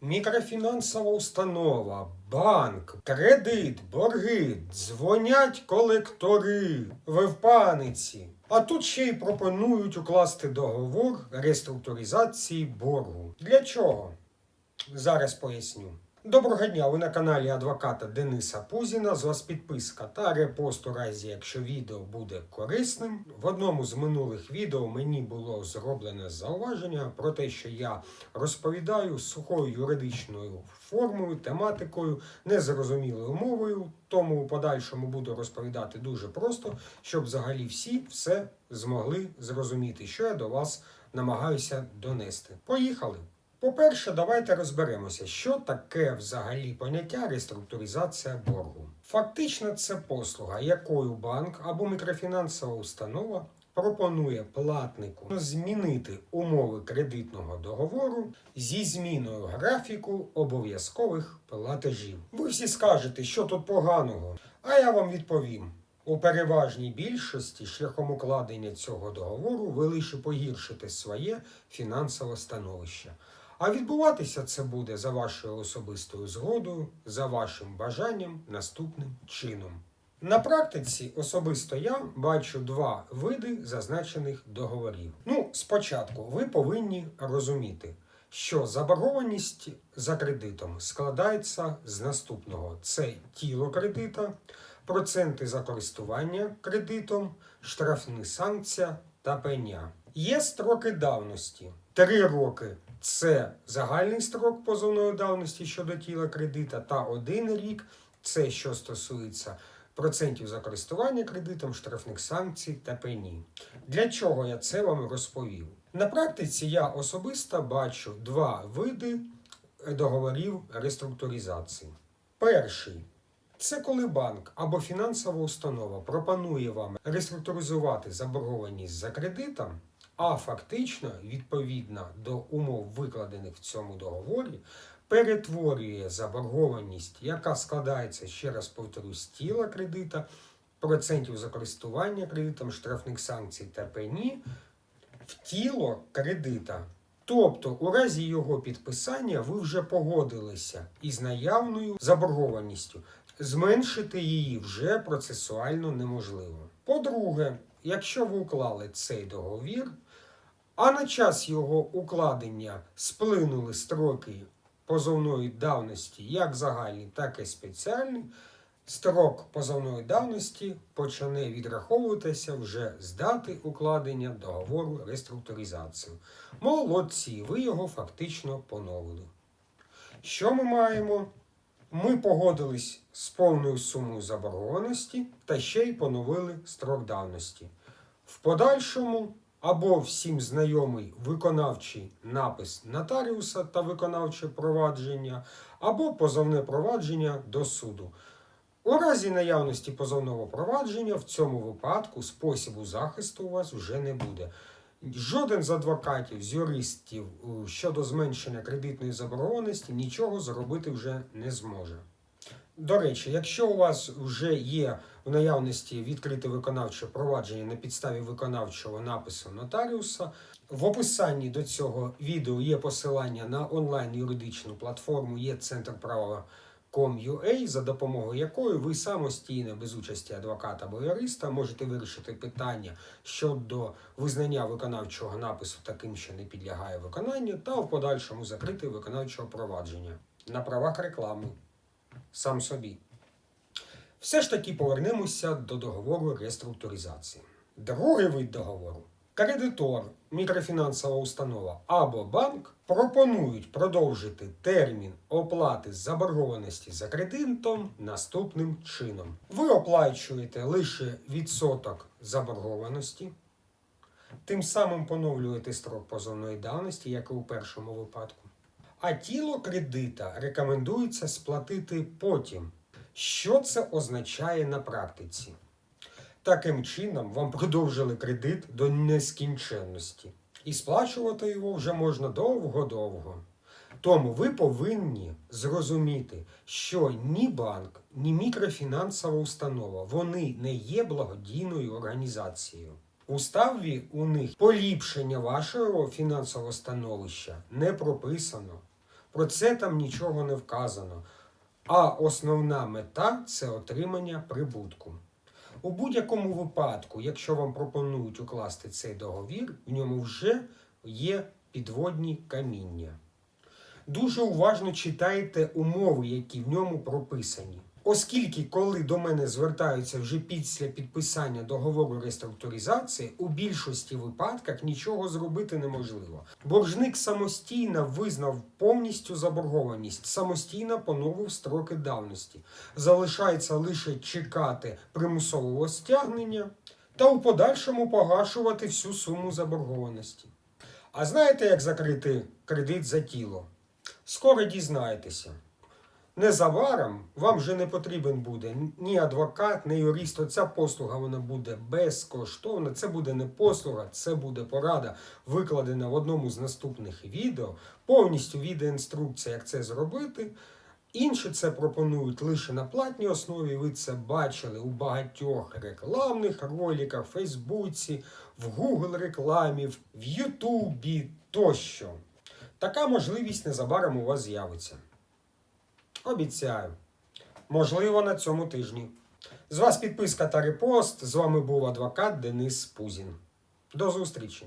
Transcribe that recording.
мікрофінансова установа, банк, кредит, борги, дзвонять колектори. Ви в паниці. А тут ще й пропонують укласти договор реструктуризації боргу. Для чого? Зараз поясню. Доброго дня, ви на каналі адвоката Дениса Пузіна. З вас підписка та репост у разі, якщо відео буде корисним. В одному з минулих відео мені було зроблене зауваження про те, що я розповідаю сухою юридичною формою, тематикою, незрозумілою мовою. Тому у подальшому буду розповідати дуже просто, щоб взагалі всі все змогли зрозуміти, що я до вас намагаюся донести. Поїхали! По-перше, давайте розберемося, що таке взагалі поняття реструктуризація боргу. Фактично, це послуга, якою банк або мікрофінансова установа пропонує платнику змінити умови кредитного договору зі зміною графіку обов'язкових платежів. Ви всі скажете, що тут поганого, а я вам відповім. У переважній більшості шляхом укладення цього договору ви лише погіршите своє фінансове становище. А відбуватися це буде за вашою особистою згодою, за вашим бажанням наступним чином. На практиці особисто я бачу два види зазначених договорів. Ну, спочатку ви повинні розуміти, що заборгованість за кредитом складається з наступного: це тіло кредита, проценти за користування кредитом, штрафні санкція та пеня. Є строки давності. Три роки це загальний строк позовної давності щодо тіла кредита, та один рік це що стосується процентів за користування кредитом, штрафних санкцій та пені. Для чого я це вам розповів? На практиці я особисто бачу два види договорів реструктуризації. Перший це коли банк або фінансова установа пропонує вам реструктуризувати заборгованість за кредитом, а фактично, відповідно до умов, викладених в цьому договорі, перетворює заборгованість, яка складається, ще раз повторюсь, з тіла кредита, процентів за користування кредитом, штрафних санкцій та пені, в тіло кредита. Тобто, у разі його підписання ви вже погодилися із наявною заборгованістю. Зменшити її вже процесуально неможливо. По-друге, якщо ви уклали цей договір, а на час його укладення сплинули строки позовної давності, як загальний, так і спеціальний, строк позовної давності почне відраховуватися вже з дати укладення договору реструктуризації. Молодці, ви його фактично поновили. Що ми маємо? Ми погодились з повною сумою заборгованості та ще й поновили строк давності. В подальшому або всім знайомий виконавчий напис нотаріуса та виконавче провадження, або позовне провадження до суду. У разі наявності позовного провадження в цьому випадку спосібу захисту у вас вже не буде. Жоден з адвокатів, з юристів е, щодо зменшення кредитної заборгованості нічого зробити вже не зможе. До речі, якщо у вас вже є в наявності відкрите виконавче провадження на підставі виконавчого напису нотаріуса, в описанні до цього відео є посилання на онлайн юридичну платформу, є центр права Com.ua, за допомогою якої ви самостійно, без участі адвоката або юриста, можете вирішити питання щодо визнання виконавчого напису таким, що не підлягає виконанню, та в подальшому закрити виконавчого провадження на правах реклами сам собі. Все ж таки повернемося до договору реструктуризації. Другий вид договору. Кредитор, мікрофінансова установа або банк пропонують продовжити термін оплати заборгованості за кредитом наступним чином. Ви оплачуєте лише відсоток заборгованості, тим самим поновлюєте строк позовної давності, як і у першому випадку. А тіло кредита рекомендується сплатити потім. Що це означає на практиці? Таким чином, вам продовжили кредит до нескінченності. І сплачувати його вже можна довго-довго. Тому ви повинні зрозуміти, що ні банк, ні мікрофінансова установа вони не є благодійною організацією. У ставі у них поліпшення вашого фінансового становища не прописано. Про це там нічого не вказано. А основна мета це отримання прибутку. У будь-якому випадку, якщо вам пропонують укласти цей договір, в ньому вже є підводні каміння. Дуже уважно читайте умови, які в ньому прописані. Оскільки, коли до мене звертаються вже після підписання договору реструктуризації, у більшості випадках нічого зробити неможливо. Боржник самостійно визнав повністю заборгованість, самостійно поновив строки давності. Залишається лише чекати примусового стягнення та у подальшому погашувати всю суму заборгованості. А знаєте, як закрити кредит за тіло? Скоро дізнаєтеся. Незабаром вам вже не потрібен буде ні адвокат, ні юрист. Оця послуга вона буде безкоштовна. Це буде не послуга, це буде порада, викладена в одному з наступних відео. Повністю відеоінструкція, як це зробити. Інші це пропонують лише на платній основі. Ви це бачили у багатьох рекламних роликах, в Фейсбуці, в Google рекламі, в Ютубі тощо. Така можливість незабаром у вас з'явиться. Обіцяю. Можливо, на цьому тижні. З вас підписка та репост. З вами був адвокат Денис Пузін. До зустрічі!